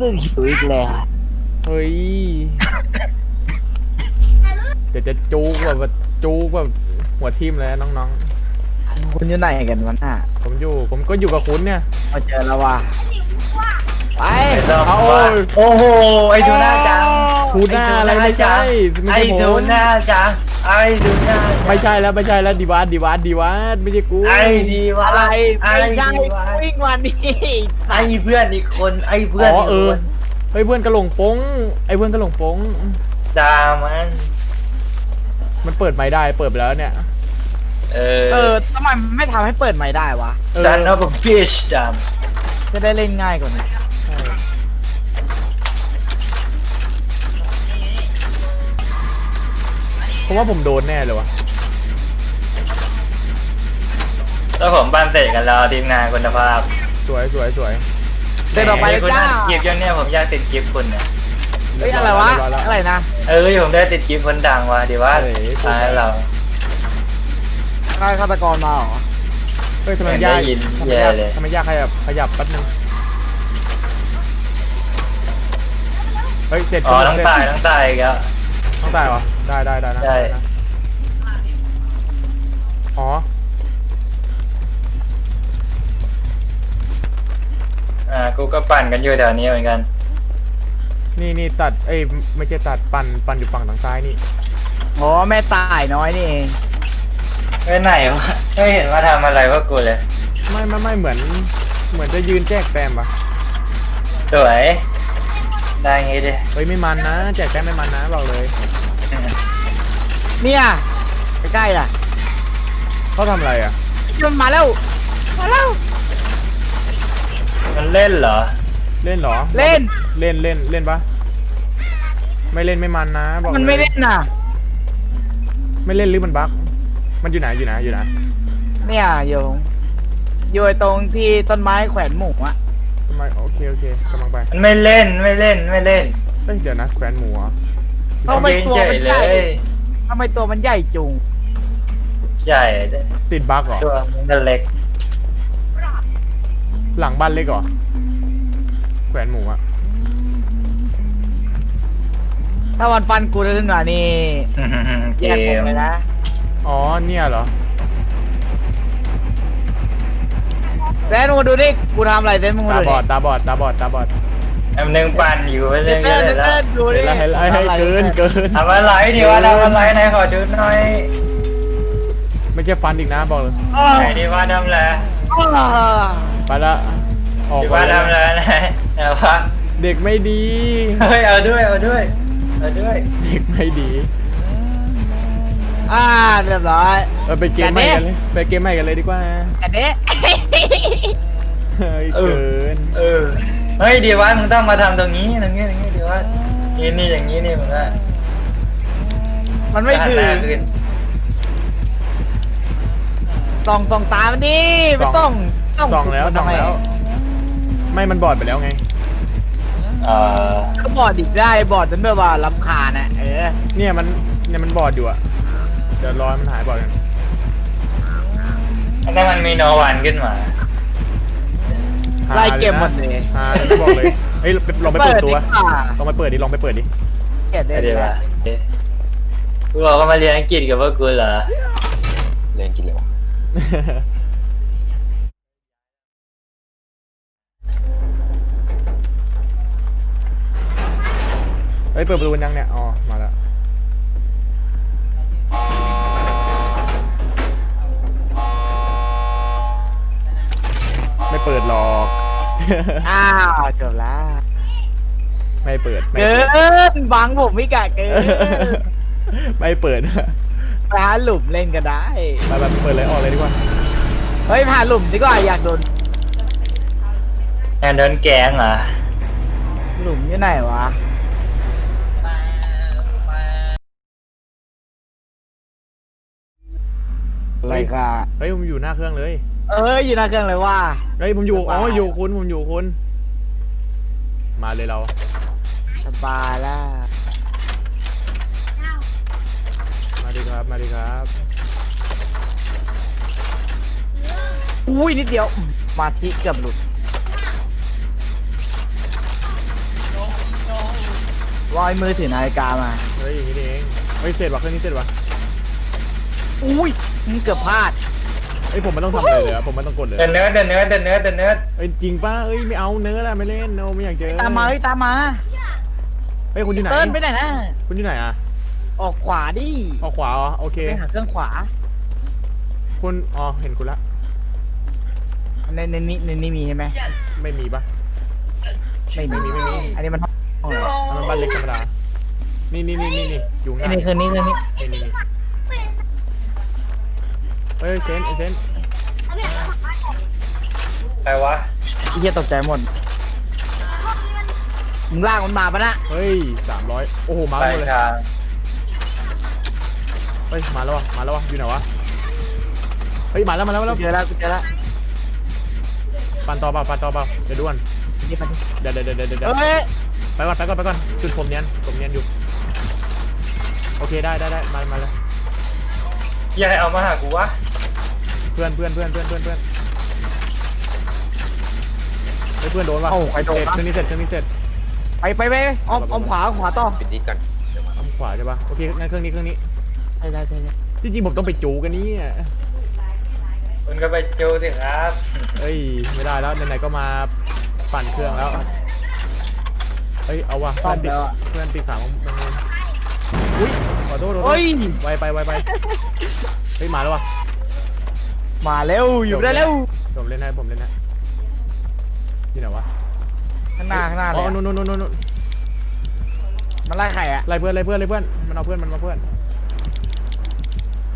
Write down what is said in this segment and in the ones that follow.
สึกหิวอีกแล้วเฮ้ย เดี๋ยวจะจูกแบบจูกแบบหัวทิ่มเลยน้องคุณอยู่ไหนกันวะน่ะๆ ผมอยู่ ผมก็อยู่กับคุณเนี่ย มาเจอแล้วว่ะไปไม่ต้องเอาว่าโอ้โห ไอ้ดูหน้าจัง ทูน่าอะไรไม่ใช่ไม่ไอ้ใช่ผดูมหน้าจัง ไอ้ดูหน้าจังไม่ใช่แล้วไม่ใช่แล้วดีวัดดีวัดดีวัดไม่ใช่กูไอ้ดีวะอะไรไอ้ไม่ใช่ดีวะวิ่งมานี่ไอ้เพื่อนอีกคน ไอ้เพื่อนอ๋ออีกเอคอนเฮ้ยเพื่อนกระหลงโป้งไอ้เพื่อนกระหลงโป้งด่ามัน มันเปิดไม่ได้เปิดไปแล้วเนี่ย เอเอออทำไมไม่ทำให้เปิดใหม่ได้วะเออซันอ f a bitch ดจะได้เล่นง่ายกว่านี้ ใช่ผมว่าผมโดนแน่เลยวะำแล้วผมบ้านเสร็จกันแล้วทีมงานคุณภาพสวยสวยสวยเดินออกไปเลยคุณจ้าคลิปยังเนี่ยผมอยากติดคลิปคุณเนี่ยเฮ้ยอะไรวะเยบยแล้วอะไรนะ เออผมได้ติดคลิปคนดังว่ะดีว่าเฮ้ยตายเราฆาตกรมาเหรอ เฮ้ยทำไมไม่ยากได้ยินทำไมแย่ยากเลยทำไมยากขยับขยับแป๊บนึงเฮ้ยเจ็ดอ๋อคนต้องเจ็ดตายต้องตายอีกแล้วต้องตายวะ ได้ได้ได้นะได้ นะอ๋อ อ่ากูก็ปั่นกันอยู่แถวนี้เหมือนกัน นี่นี่ตัด เอ้ยไม่ใช่ตัดปั่นปั่นอยู่ฝั่งทางซ้ายนี่ อ๋อแม่ตายน้อยนี่เองไปไหนวะไม่เห็นมาทำอะไรพวกกูเลย ไม่ไม่ไม่เหมือน เหมือนจะยืนแจกแต้มปะสวย ได้งี้ดิ เฮ้ยไม่มันนะแจกแต้มไม่มันนะบอกเลย เนี่ยใกล้ๆล่ะเขาทำอะไรอะมันมาแล้วมาแล้วมันเล่นเหรอ เล่นเหรอ เล่นเล่นเล่นเล่นปะไม่เล่นไม่มันนะบอกมันลยไม่เล่นน่ะ ไม่เล่นหรือมันบั๊กมันอยู่ไหนอยู่ไหนอยู่ไหนเนี่ยโยงอยู่ไอ้ตรงที่ต้นไม้แขวนหมูอะทำไมโอเคโอเคกำลังไปมันไม่เล่นไม่เล่นไม่เล่นเฮ้ยเดี๋ยวนะแควนหมูเหรอทำไมยืนตัวเฉมัยนเลใหญ่ย ทำไมตัวมันใหญ่จุง ใหญ่ติดบั๊กเหรอ ตัวมันก็เล็ก หลังบ้านเล็กเหรอ แขวนหมูอะถ้าวันฟันกูขึ้นมานี่เกแยกผมมเลยนะอ๋อ เนี่ยเหรอ แซนมึงมาดูดิกูทำอะไรแซนมึงมาตาดูบดิอด ตาบอด ตาบอด ตาบอด อันหนึ่งปั่นอยู่ไปเรื่อยเต้นๆแล้เต้วนดูดิเห็นแล้วเห็นแล้วเฮ้ยเกินเกินทำอะไรดีวะทำอะไรไหนขอชุดหน่อยไม่ใช่ฟันอีกนะบอกเลยอ้อไหนดีว่าทำอะไรอ้อไปละออกดีไปว่าแล้ทำอะไรไหนไหนวะเด็กไม่ดีเฮ้ยเอาด้วยเอาด้วยเอาด้วยเด็กไม่ดีอ่าเรียบร้อยเออไปเกมใหม่กันเลยไปเกมใหม่กันเลยดีกว่าอันนี้เฮ้ยเกินเออ เฮ้ยดีว่ามึงต้องมาทำตรงนี้ตรงนี้ตรงนี้ดีว่านี่นี่อย่างนี้นี่มึงว่ามันไม่คือหันหน้าขึ้นส่องส่องตามันดิไม่ต้องต้องส่องแล้วมันส่องทำไมแล้ว ไม่มันบอดไปแล้วไงเออก็บอดดิบได้บอดจนแบบว่าลำคาญอะเออเนี่ยมันเนี่ยมันบอดอยู่อะเดี๋ยวรอให้มันหายบอดกันถ้ามันมีโนวันขึ้นมาหา ไล่เกมหมดเลเลยยหาเลยบอกเลยเฮ้ยลองไปเปิดตัวดีกว่าลองไปเปิดดิลองไปเปิดดิเกลียดได้ไม่เลดียว่ากูบอกว่ามาเรียนอังกฤษกับพวกกูเหรอเล่นกินเลยวะเฮ้ยเปิดประตูยังเนี่ยอ๋อมาแล้วไม่เปิดหรอก อ้าวจบแล้วไม่เปิดไม่เกิเปิดนบังผมไม่กะเกินไม่เปิดไปหาหลุมเล่นก็ได้ไปแบบเปิดเลยออกเลยดีกว่าเฮ้ยผ่านหลุมดีกว่าอยากโดนแอนโดนแกงเหรอหลุมอยู่ไหนวะอะไรค่ะเฮ้ยผมอยู่หน้าเครื่องเลย เอ้ยอยู่หน้าเครื่องเลยว่า เฮ้ยผมอยู่สบายอ๋ออยู่คุณผมอยู่คุณ มาเลยเรา สบายแล้วมาดีครับมาดีครับ อุ้ยนิดเดียวมาทิเกือบหลุดว่าไอ้มือถือนาฬิกามา เฮ้ยอย่างนี้นี่เองเฮ้ยเสร็จว่ะเครื่องนี้เสร็จว่ะอุ้ยมึงเกือบพลาด เฮ้ยผมไม่ต้องทำอะไรเลยอะผมไม่ต้องกดเลยเดินเนื้อเดินเนื้อเดินเนื้อเดินเนื้อเฮ้ยจริงป่ะเอ้ยไม่เอาเนื้อละไม่เล่นโนไม่อยากเจอตามมาเฮ้ยตามมาเฮ้ยคุณที่ไหนเติ้ลไปไหนนะคุณที่ไหนอะออกขวาดิออกขวาอ๋อโอเคไปหาเครื่องขวาคุณอ๋อเห็นคุณละในในนี้ในนี้มีใช่ไหมไม่มีป่ะไม่มีไม่มีอันนี้มันห้องเลยอันนั้นบ้านเล็กธรรมดานี่นี่นี่นี่นี่อยู่อัง่านยนี้คืนนี้คืนนี้นี่นี่นี่ เฮ้ยเซนไอเซนใครวะไอ้เหี้ยตกใจหมดมึงลากมันมาปะนะเฮ้ยสามร้อยโอ้โหมาไปหมดเลยทางเฮ้ยมาแล้ววะมาแล้ววะอยู่ไหนวะเฮ้ยมาแล้วมาแล้วมาแล้วเจอแล้วเจอแล้วปั่นต่อเปล่าปั่นต่อเปล่าเดี๋ยวด่วนนี่ไปดิเดี๋ยวเดี๋ยวเดี๋ยวเดี๋ยวเดี๋ยวเฮ้ยไปก่อนไปก่อนไปก่อนจุดผมเนียนผมเนียนอยู่โอเคได้ได้ได้มามาเล ยเฮียให้เอามาหากูวะเพื่อนเพื่อนเพื่อนเพื่อนเพื่อนเพื่อนเฮ้ยเพื่อนโดนว่ะเอ้าใครโดนเสร็จวะเครื่องนี้เสร็จเครื่องนี้เสร็จไปไปไปอ้อมอ้อมขวาอ้อมขวาต่อปิดดิสก่อนเดี๋ยวมาทำขวาใช่ปะโอเคงั้นเครื่องนี้เครื่องนี้ใช่ใช่ใช่ใช่จริงๆผมต้องไปจูกันนี่คุณก็ไปจูสิครับเอ้ยไม่ได้แล้วไหนๆก็มาปั่นเครื่องแล้วเอ้ยเอาว่ะซ่เพื่ออมนติดแล้วอะเพื่อนติดขามันมัน อุ้ยขอโทษขอโทษเฮ้ย ไวไปไวไปเฮ้ยมาแล้วว่ะมาเร็วอยู่ได้เร็วผมเล่นให้ผมเล่นให้ที่ไหนวะข้างหน้าข้างหน้าเลอ๋อยนู่นนู่นนู่นนู่นมันไล่ใครอะไล่เพื่อนไล่เพื่อนไล่เพื่อนมันเอาเพื่อนมันมาเพื่อน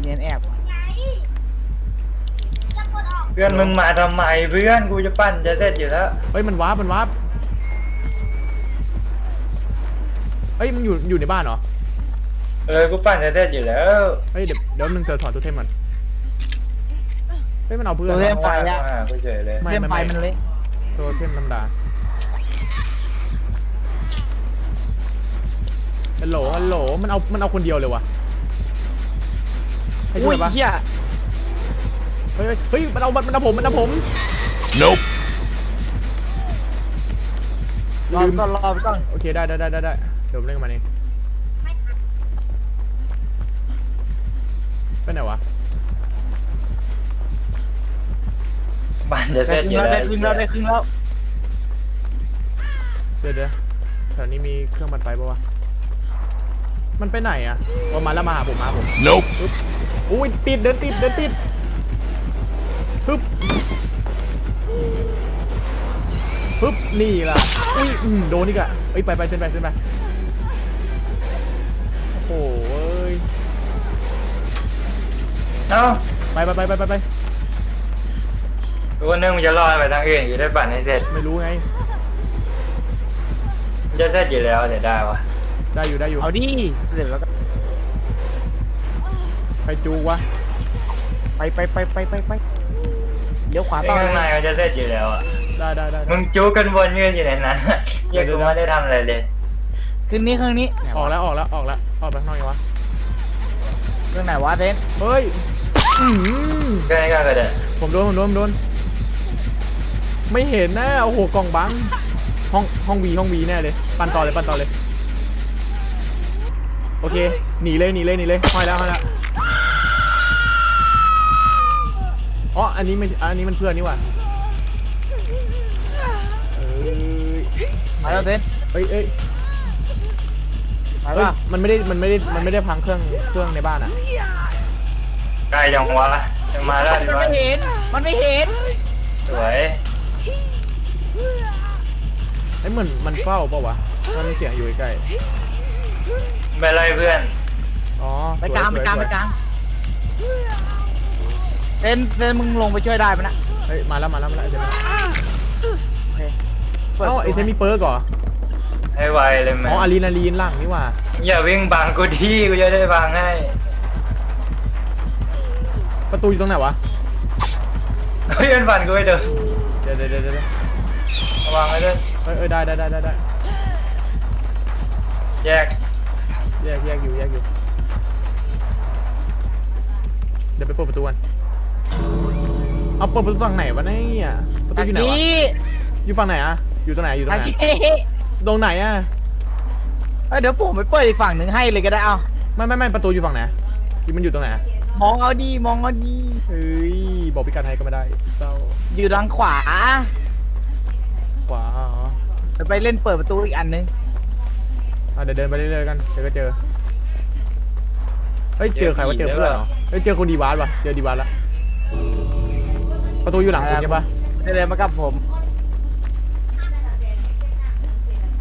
เนียนแอบเพื่อนมึงมาทำไมเพื่อนกูจะปั้นจะเสร็จอยู่แล้วเฮ้ยมันวาร์ปมันวาร์ปเฮ้ยมันอยู่อยู่ในบ้านเหรอ เออ กูปั้นจะเสร็จอยู่แล้ว เฮ้ยเดี๋ยวเดี๋ยวนึงเจอถอดตัวเทมก่อนเฮ้ยมันเอาเพื่อนตัวเทมเหรอไฟอะมาหากูเฉยเลยไม่เส้นไม่ไฟไม่ มันเละตัวเทมธรรมดาฮัลโหลฮัลโหลมันเอามันเอาคนเดียวเลยวะให้ช่อุ้วยยปะเหี้ยเฮ้ยเฮ้ยเฮ้ยมันเอามันมันเอาผมมันเอาผม Nope รอไปก่อนรอไปก่อนโอเคได้ได้ได้ได้ได้เดี๋ยวผมเล่นกับมันเอง ไปไหนวะปั้นจะเสได้ร็จคอรึ่งยู่แล้วแล้วได้ครึ่งแล้วได้ครึ่งแล้วเดี๋ยวเดี๋ยวแถวนี้มีเครื่องบันไฟปะวะ มันไปไหนอะว่ามาแล้วมาหาผมมาหาผม Nope ปึ๊บอุ้ยติดเดินติดเดินติดปึ๊บปึ๊บนี่ล่ะอุ้ยอืมโดนนี่กะเอ้ยไปไปเส้นไปเส้นไปโอ้โห เอ้ยเอ้าไปไปไปไปไปไปกูว่านึกมึงจะรอดไปทางอื่นกูได้ปั้นให้เสร็จไม่รู้ไง มันจะเสร็จอยู่แล้วเดี๋ยวได้วะได้อยู่ได้อยู่เอาดิเสร็จแล้วก็ไปจูวะไปไปไปไปไปไปเลี้ยวขวาไอ้ต่อข้างในมันจะเสร็จอยู่แล้วอะได้ได้ได้ได้ มึงจูกันวนยืนอยู่ในนั้นอะเหี้ยังกูไม่ได้ทำอะไรเลยคืนนี้คืนนี้ออกแล้วออกแล้วออกแล้วออกไปข้างนอกยังวะเครื่องไหนวะเซนเฮ้ย อื้อหือก็ไม่กล้าก็เด้ผมโดนผมโดนผมโดน ไม่เห็นนะโอ้โหกล่องบัง ห้องห้องวีห้องวีแน่เลย ปั่นต่อเลยปั่นต่อเลย โอเคหนีเลยหนีเลยหนีเลยห้อยแล้วห้อยแล้วอ๋ออันนี้ไม่อันนี้มันเพื่อนนี่หว่าเอ้ยมาแล้วเซนเอ้ยเอ้ยไปเอ้ยป่ะมันไม่ได้มันไม่ได้มันไม่ได้พังเครื่องเครื่องในบ้านอะใกล้จังวะจะมาได้มันดีวะไม่เห็น มันไม่เห็น สวยเอ้ยเหมือนมันเฝ้าเปล่าวะ มันมีเสียงอยู่ใกล้ไม่ไรเพื่อนๆอ๋อไปกลางสไปวยๆกลางสไปวยๆกลางเซนเซนมึงลงไปช่วยได้ปะนะเฮ้ยมาแล้วมาแล้วมาแล้วเดี๋ยวมาโอเคปิดเอ้าไอเซนมีเปิร์กเหรอ ให้ไวเลยมั้อ๋ออะดรีนาลีนหลังนี่หว่าอย่าวิ่งบังกูที่กูจะได้บังให้ ประตูอยู่ตรงไหนวะ เฮ้ยเป็นบันกูไปเดินเดี๋ยวเดี๋ยวเดี๋ยวเดี๋ยวระวังไว้ด้วยเอ้ยเอ้ยได้ได้ได้ได้ได้แยกแยกแยกอยู่แยกอยู่ เดี๋ยวไปเปิดประตูกันเอาเปิดประตูฝั่งไหนวะเนี่ยประตูทางอยู่ไหนวะนี้อยู่ฝั่งไหนอะอยู่ตรงไหนอยู่ตรงทางไหนนี้ตรงไหนอะเอ้ยเดี๋ยวผมไปเปิดอีกฝั่งหนึ่งให้เลยก็ได้เอาไม่ไม่ไม่ประตูอยู่ฝั่งไหนที่มันอยู่ตรงไหน มองเอาดีมองเอาดีเฮ้ยบอกพิกัดให้ก็ไม่ได้เศร้าอยู่ทางขวา ขวาเหรอเดี๋ยวไปเล่นเปิดประตูอีกอันนึงอะเดี๋ยวเดินไปเรื่อยๆกันเดี๋ยวก็เจอเฮ้ยเจอใครวะเจอเพื่อนเหรอเฮ้ยเจอคนดีวาร์ปะเจอดีวาร์ปละประตูอยู่หลังคุณใช่ปะเดินมากับผม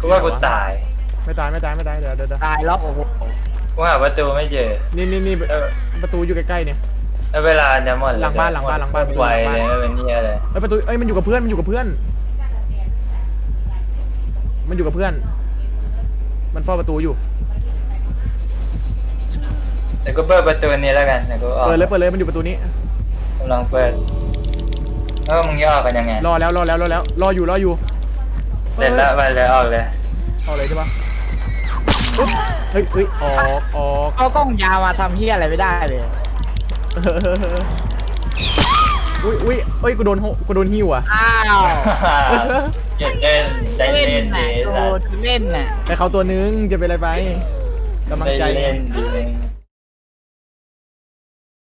กูว่ากูตาย ไม่ตายไม่ตายไม่ตายเดี๋ยวเดี๋ยวเดี๋ยวตายแล้วโอ้โห กูหาประตูไม่เจอ นี่นี่นี่เออ ประตูอยู่ใกล้ๆเนี่ยแล้วเวลาจะหมดหลังบ้านหลังบ้านหลังบ้านไวเลยไม่เป็นเนี่ยเลยเฮ้ยประตูเอ้ยมันอยู่กับเพื่อนมันอยู่กับเพื่อน มันอยู่กับเพื่อน มันเฝ้าประตูอยู่เดี๋ยวกูเปิดประตูนี้แล้วกันเดี๋ยวกูออกเปิดเลยเปิดเลยมันอยู่ประตูนี้ กำลังเปิดเออมึงย่อกันยังไงรอแล้วรอแล้วรอแล้วรออยู่รออยู่เสร็จแล้วไปเลยออกเลยเอาเลยใช่ปะอุ๊บ เฮ้ยเฮ้ยออกออกเอากล้องยาวมาทำเฮียอะไรไม่ได้เลยอุ้ยอุ้ยเอ้ยกูโดนโหกูโดนหิ้วอะอ้าวเย็นเล่นใจเล่นเล่นน่ะดีโดสัตว์นเล่นน่ะแต่เขาตัวนึงจะเป็นอะไรไปกำลังใจ ใจเล่นดีนึง